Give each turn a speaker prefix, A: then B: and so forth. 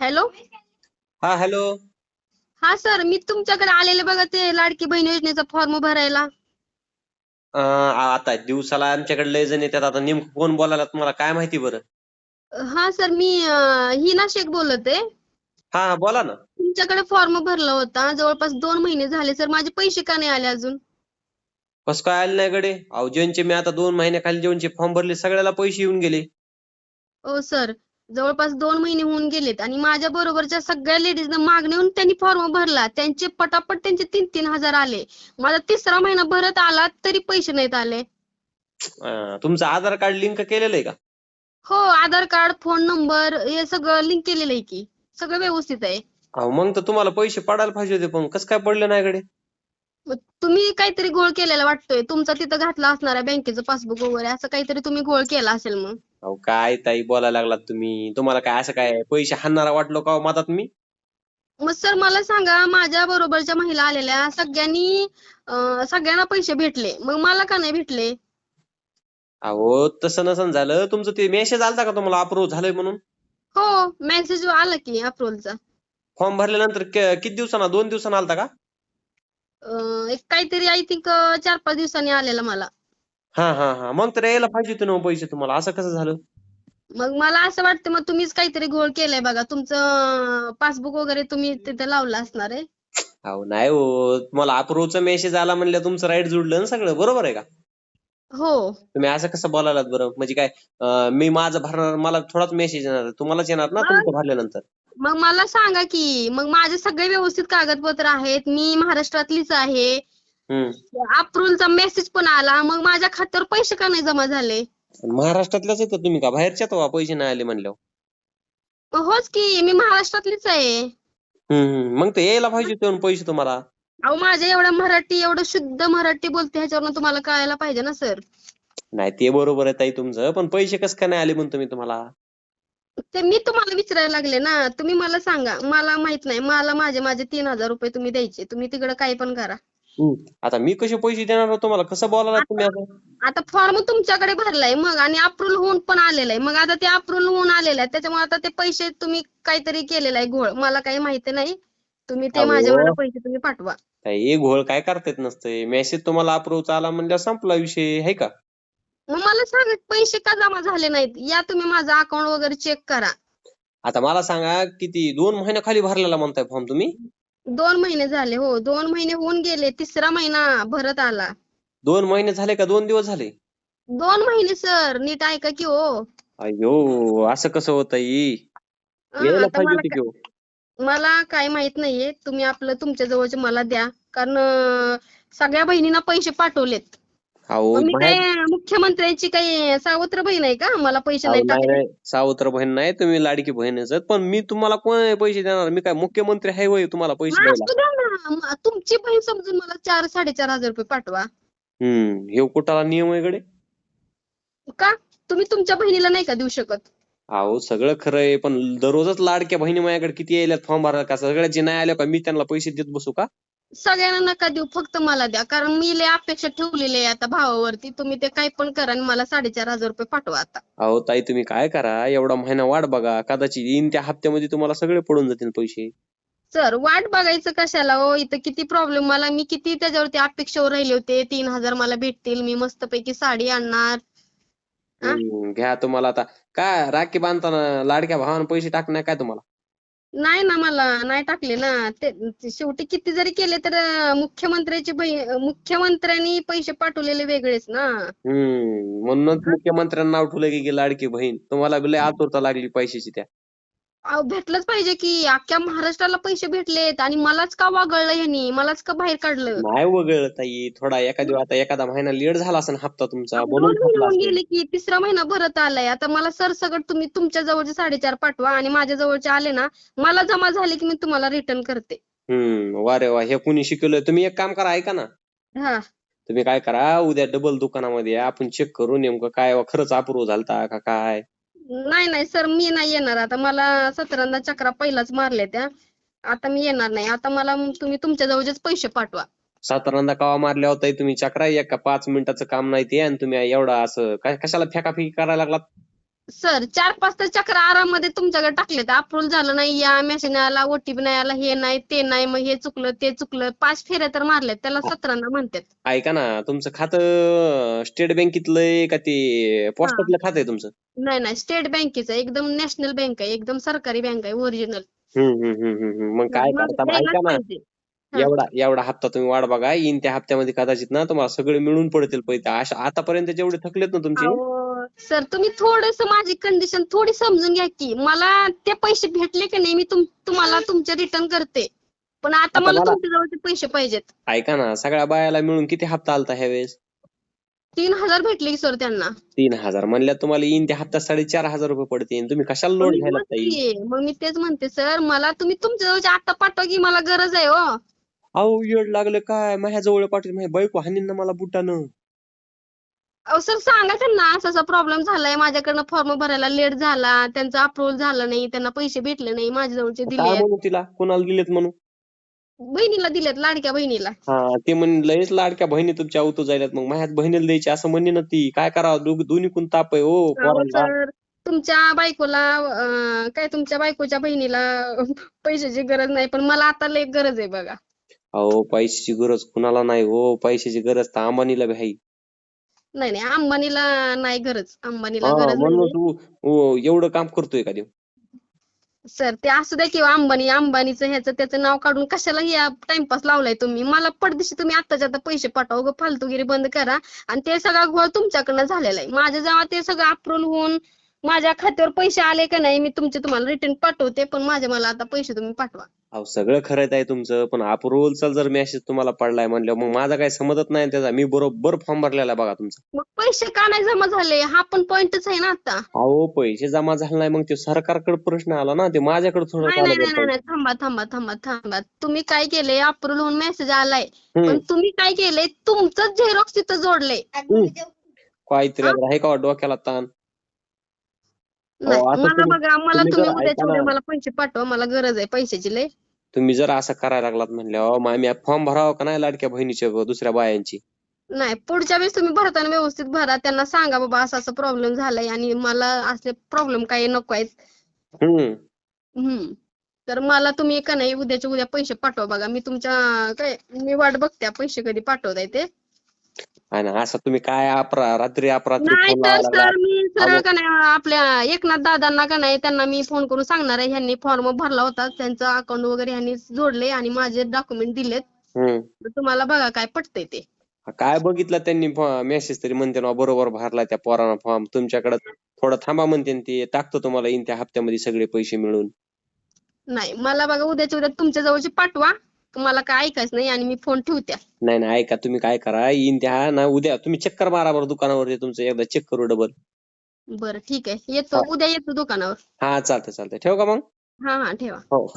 A: Hello?
B: हा hello.
A: हा sir मी तुमच्याकडे आलेले बघा ते लाडकी बहीण योजनेचा फॉर्म भरायला.
B: आता दिवसाला आमच्याकडे लय जण येतात. आता नेमकं कोण बोलायला तुम्हाला काय माहिती बरं?
A: हा सर मी अं, हिना शेख बोलत आहे.
B: हा हा बोला ना.
A: तुमच्याकडे फॉर्म भरला होता. जवळपास दोन महिने झाले. सर माझे पैसे का नाही आले अजून?
B: कसं काय आलं नाही गडे? अहो ज्यांचे मी आता दोन महिन्याखाली ज्यांचे फॉर्म भरले सगळ्याला पैसे येऊन गेले.
A: ओ सर. जवळपास दोन महिने होऊन गेलेत आणि माझ्या बरोबरच्या सगळ्या लेडीजना मागणी येऊन त्यांनी फॉर्म भरला. त्यांचे पटापट त्यांचे तीन तीन हजार आले. माझा तिसरा महिना भरत आला तरी पैसे नाहीत आले.
B: अं, तुमचं आधार कार्ड लिंक केलेलं आहे का?
A: हो आधार कार्ड फोन नंबर हे सगळं लिंक केलेलं आहे की. सगळं व्यवस्थित आहे.
B: अहो मग तर तुम्हाला पैसे पडायला पाहिजे होते पण कसं काय पडले नाही
A: मग तुम्ही काहीतरी घोळ केलेला वाटतोय. तुमचा तिथं घातला असणार आहे बँकेचं पासबुक वगैरे असं काहीतरी तुम्ही घोळ केला असेल मग.
B: अहो काय ताई बोलायला लागलात तुम्ही? तुम्हाला काय असं काय पैसे हाणणारा वाटलो का हो मधात मी?
A: मग सर मला सांगा माझ्या बरोबरच्या महिला आलेल्या सगळ्यांनी अं, सगळ्यांना पैसे भेटले. मग मला का नाही भेटले?
B: अहो तसं नसन झालं. तुमचं ते मेसेज आलता का तुम्हाला? अप्रूव्ह झालंय म्हणून?
A: हो मेसेज आला की अप्रुव्हलचा
B: फॉर्म भरल्यानंतर क- किती दिवसांना? दोन दिवसांना आलता का?
A: एक काहीतरी आय थिंक चार पाच दिवसांनी आलेला मला.
B: हा हा हा. मग तर यायला पाहिजे होते ना हो पैसे तुम्हाला. असं कसं झालं?
A: मग मला असं वाटतं मग तुम्हीच काहीतरी घोळ केलाय बघा. तुमचं पासबुक वगैरे तुम्ही तिथे लावलं असणार आहे.
B: अहो नाही हो. तुम्हाला अप्रूव्हचा मेसेज आला म्हणलं तुमचं राईट जुळलं ना सगळं. बरोबर आहे का?
A: हो.
B: तुम्ही असं कसं बोलायलात बरं? म्हणजे काय अं, मी माझं भरणार मला थोडाच मेसेज येणार तुम्हालाच येणार ना तुमचं भरल्यानंतर?
A: मग मला सांगा की मग माझे सगळे व्यवस्थित कागदपत्र आहेत मी महाराष्ट्रातलीच आहे.
B: हम्म.
A: अप्रुव्हलचा मेसेज पण आला मग माझ्या खात्यावर पैसे का नाही जमा झाले?
B: महाराष्ट्रातल्याच आहेत का तुम्ही का? बाहेरच्यात व्हा पैसे नाही आले म्हणल्यावर.
A: होच की मी महाराष्ट्रातलीच आहे.
B: हम्म हम्म. मग ते यायला पाहिजे होते ना पैसे तुम्हाला.
A: अहो माझ्या एवढं मराठी एवढं शुद्ध मराठी बोलते ह्याच्यावरनं तुम्हाला कळायला पाहिजे ना सर.
B: नाही ते बरोबर आहे ताई तुमचं पण पैसे कसं काय नाही आले म्हणतो मी तुम्हाला?
A: ते मी तुम्हाला विचारायला लागले ना तुम्ही मला सांगा. मला माहीत नाही. मला माझे माझे तीन हजार रुपये तुम्ही द्यायचे. तुम्ही तिकडे काही पण करा.
B: आता मी कसे पैसे देणार हो तुम्हाला? कसं बोलायला तुम्ही आता?
A: आता फॉर्म तुमच्याकडे भरलाय मग आणि अप्रुव्हल होऊन पण आलेलं आहे. मग आता ते अप्रुव्हल होऊन आलेलं आहे. त्याच्यामुळे आता ते पैसे तुम्ही काहीतरी केलेलं आहे घोळ. मला काही माहिती नाही. तुम्ही ते
B: अहो.
A: माझे मला पैसे तुम्ही पाठवा.
B: हे घोळ काय करता येत नसतंय मेसेज तुम्हाला अप्रूव्ह आला म्हणजे संपला विषय आहे का?
A: मग मला सांगा पैसे का जमा झाले नाहीत? या तुम्ही माझं अकाउंट वगैरे चेक करा.
B: आता मला सांगा किती? दोन महिन्याखाली भरलेला म्हणताय फॉर्म तुम्ही?
A: दोन महिने झाले हो. दोन महिने होऊन गेले तिसरा महिना भरत आला.
B: दोन महिने झाले का दोन दिवस झाले?
A: दोन महिने सर. नीट ऐका की हो.
B: अयो असं कसं होत
A: हं,
B: यायला
A: आता
B: पाहिजे
A: मला
B: होती की हो.
A: का- मला काय माहीत नाहीये. तुम्ही आपलं तुमच्या जवळचे मला द्या. कारण अं, सगळ्या बहिणींना पैसे पाठवलेत.
B: अहो
A: मग मी काय
B: बाहेर-
A: मुख्यमंत्र्यांची काही सावत्र बहीण आहे का? मला पैसे
B: अहो,
A: नाही
B: नाही सावत्र बहीण नाही तुम्ही लाडकी बहीणच. आहेत. पण मी तुम्हाला कोण पैसे देणार? मी काय मुख्यमंत्री आहे होय तुम्हाला पैसे द्यायला?
A: असू द्या ना. म- तुमची बहीण समजून मला चार साडेचार हजार रुपये पाठवा.
B: हम्म. हे कुठाला नियम आहे गडे?
A: का? तुम्ही तुमच्या बहिणीला नाही का देऊ शकत?
B: अहो सगळं खरं आहे पण दररोजच लाडक्या बहिणी माझ्याकडे किती यायल्यात? फॉर्म भरायला का? सगळ्याचे नाही आले का मी त्यांना पैसे देत बसू का?
A: सगळ्यांना नका देऊ फक्त मला द्या. कारण मी लय अपेक्षा ठेवलेली आहे आता भावावरती. तुम्ही ते काही पण करा आणि मला साडेचार हजार रुपये पाठवा आता.
B: अहो ताई तुम्ही काय करा? एवढा महिना वाट बघा. कदाचित येईन त्या हप्त्यामध्ये तुम्हाला सगळे पडून जातील पैसे.
A: सर वाट बघायचं कशाला हो? इथं किती प्रॉब्लेम मला मी किती त्याच्यावरती अपेक्षेवर राहिले होते. तीन हजार मला भेटतील. मी मस्तपैकी साडी आणणार?
B: हम्म, घ्या तुम्हाला आता. काय राखी बांधताना लाडक्या भावानं पैसे टाकणार काय तुम्हाला?
A: नाही ना मला नाही टाकले ना. ते ते शेवटी किती जरी केले तर अं, मुख्यमंत्र्याची बहीण मुख्यमंत्र्यांनी पैसे पाठवलेले वेगळेच ना.
B: हम्म म्हणूनच मुख्यमंत्र्यांना नाव ठेवलं की लाडकी बहीण. तुम्हाला बी लय आतुरता लागली पैशाची त्या.
A: भेटलंच पाहिजे की. अख्ख्या महाराष्ट्राला पैसे भेटलेत आणि मलाच का वागळलं ह्यांनी? मलाच का बाहेर काढलं?
B: नाही वगळ ताई. थोडा एखाद्या आता एखादा महिना लेट झाला असेल हप्ता तुमचा म्हणून
A: महिने होऊन. गेले की तिसरा महिना भरत आलाय. आता मला सरसकट तुम्ही तुमच्या जवळचे साडेचार पाठवा आणि माझ्या जवळचे आले ना मला जमा झाले की मी तुम्हाला रिटर्न करते.
B: हम्म वा रे वा हे कुणी शिकवलंय? तुम्ही एक काम करा ऐका ना.
A: हा.
B: तुम्ही काय करा उद्या डबल दुकानामध्ये या, आपण चेक करू नेमकं काय वा खरंच अप्रूव्ह झालता का काय?
A: नाही नाही सर मी नाही येणार. आता मला सतरांदा चक्रा पहिलाच मारल्या त्या. आता मी येणार नाही. आता मला तुम्ही तुमच्या जवळचेच पैसे पाठवा.
B: सातारांदा कवा मारल्या होता तुम्ही चक्रा एका पाच मिनिटाचं काम नाही ते आणि तुम्ही एवढा असं काय कशाला फेकाफेकी करायला लागलात?
A: सर चार पाच तर चक्र आराममध्ये तुमच्याकडे टाकले तर अप्रूव्हल झालं नाही. या मेसेज नाही आला ओटीपी नाही आला हे नाही ते नाही मग हे चुकलं ते चुकलं. पाच फेऱ्या तर मारल्यात त्याला सतरांदा म्हणतात.
B: ऐका ना तुमचं खातं स्टेट बँकेतलं आहे का ते पोस्टातलं खातं आहे तुमचं?
A: नाही नाही स्टेट बँकेचं एकदम नॅशनल बँक आहे एकदम सरकारी बँक आहे ओरिजिनल
B: हम्म हम्म हम्म हम्म हम्म. मग काय करता मग ऐका ना.
A: हा.
B: एवढा एवढा हप्ता तुम्ही वाट बघा येईन त्या हप्त्यामध्ये कदाचित ना तुम्हाला सगळे मिळून पडतील पैसे. अशा आतापर्यंत जेवढे थकलेत ना तुमचे
A: सर तुम्ही थोडस माझी कंडिशन थोडी समजून घ्या की मला ते पैसे भेटले की नाही मी तुम तुम्हाला तुमचे रिटर्न करते. पण आता
B: आता
A: मला
B: मला-
A: तुमच्या जवळचे पैसे पाहिजेत.
B: ऐका ना सगळ्या बायाला मिळून किती हप्ता आलता ह्या वेळेस?
A: तीन हजार भेटले की सर त्यांना.
B: तीन हजार. म्हणल्यात तुम्हाला येईन त्या हप्त्यात साडेचार हजार रुपये पडतील तुम्ही कशाला लोड
A: मी
B: घ्यायला ताई
A: मग मी तेच म्हणते सर मला तुम्ही तुमच्या जवळचे आता पाठवा की मला गरज आहे हो.
B: अहो येड लागलं काय? माझ्या जवळ पाठवलं माझ्या बायको हाणीन ना मला बुटानं.
A: सर सांगा त्यांना असा असा प्रॉब्लेम झालाय. माझ्याकडनं फॉर्म भरायला लेट झाला. त्यांचं अप्रुव्हल झालं नाही. त्यांना पैसे भेटले नाही. माझ्या जवळचे
B: काय
A: दिले
B: म्हणू तिला? कोणाला दिलेत म्हणू
A: बहिणीला दिलेत लाडक्या बहिणीला.
B: हा ते म्हणे लयच लाडक्या बहिणी तुमच्या अवतो जायल्यात मग माझ्याच बहिणीला द्यायची असं म्हणणे ना ती. काय करावं? दोघ दोन्ही कोण ताप आहे हो
A: अहो
B: पोरांना
A: सर तुमच्या बायकोला अं, काय तुमच्या बायकोच्या बहिणीला पैशाची गरज नाही पण मला आता लय गरज आहे बघा.
B: अहो पैशाची गरज कुणाला नाही हो. पैशाची गरज तर अंबानीला बी आहे.
A: नाही नाही. अंबानीला नाही गरज. अंबानीला
B: हा
A: गरज
B: म्हणून
A: नाही
B: तू हो, एवढं काम करतोय का देव?
A: सर ते असू द्या किंवा अंबानी अंबानीचं ह्याचं त्याचं नाव काढून कशाला या टाइमपास लावलाय तुम्ही? मला पडदिशी तुम्ही आत्ताच्या आता पैसे पाठवा उगा फालतूगिरी बंद करा. आणि ते सगळा घोळ तुमच्याकडनं झालेला आहे. माझ्या जेव्हा ते सगळं अप्रूव्हल होऊन माझ्या खात्यावर पैसे आले का नाही मी तुमचे तुम्हाला रिटर्न पाठवते पण माझे मला आता पैसे तुम्ही पाठवा.
B: अहो सगळं खरं आहे तुमचं पण अप्रुव्हलचा जर मेसेज तुम्हाला पडलाय म्हणल्यावर मग माझा काही समजत नाही त्याचा. मी बरोबर फॉर्म भरलेला बघा तुमचा.
A: मग पैसे का नाही जमा झाले? हा पण पॉइंटच आहे ना आता.
B: अहो पैसे जमा झाले नाही मग ते सरकारकडे प्रश्न आला ना ते माझ्याकडे थोडं
A: नाही नाही नाही
B: बरं
A: नाही थांबा थांबा थांबा थांबा. तुम्ही काय केलंय अप्रूव्हल होऊन मेसेज आलाय. पण तुम्ही काय केलंय तुमचं झेरॉक्स तिथं जोडलंय.
B: काहीतरी आहे का डोक्याला ताण?
A: नाही
B: असं
A: मला
B: तुम्ही-
A: बघा मला
B: तुम्ही
A: तुम्ही
B: जर
A: उद्याच्या
B: ऐका
A: उद्या
B: ना.
A: मला पैसे पाठवा मला गरज आहे पैशाची लय.
B: तुम्ही जर असं करायला लागलात म्हणल्यावर फॉर्म भरावा का नाही लाडक्या बहिणीच्या दुसऱ्या बायांची?
A: नाही पुढच्या वेळेस तुम्ही भरताना व्यवस्थित भरा त्यांना सांगा बाबा असा असा प्रॉब्लेम झालाय आणि मला असले प्रॉब्लेम काही नको आहेत.
B: हम्म.
A: हम्म. तर मला तुम्ही का नाही उद्याच्या उद्या पैसे पाठवा बघा. मी तुमच्या काय मी वाट बघते पैसे कधी पाठवताय ते.
B: आणि असं तुम्ही काय अपरा रात्री अपरात्री
A: नाही
B: फोन
A: तर
B: लावायला लागला?
A: सर मी सरळ
B: अहो.
A: का नाही आपल्या एकनाथ दादांना का नाही त्यांना मी फोन करून सांगणार आहे. ह्यांनी फॉर्म भरला होता त्यांचं अकाउंट वगैरे ह्यांनी जोडले आणि माझे डॉक्युमेंट दिलेत.
B: हम्म.
A: तर तुम्हाला बघा काय पटतंय ते.
B: काय बघितलं त्यांनी मेसेज तरी म्हणते ना बरोबर भरला त्या पोरानं फॉर्म तुमच्याकडे थोडं थांबा म्हणते न ते टाकतो तुम्हाला येईन त्या हप्त्यामध्ये सगळे पैसे मिळून.
A: नाही मला बघा उद्याच्या उद्या तुमच्या जवळचे पाठवा. मला काय ऐकायचं नाही आणि मी फोन ठेवते
B: नाही नाही ऐका तुम्ही काय करा येईन त्या ना उद्या तुम्ही चक्कर मारा बरं दुकानावर तुमचं एकदा चेक करू डबल.
A: बरं ठीक आहे. येतो उद्या येतो दुकानावर.
B: हा चालतंय चालतंय. ठेव का मग?
A: हा हा ठेवा.
B: हो.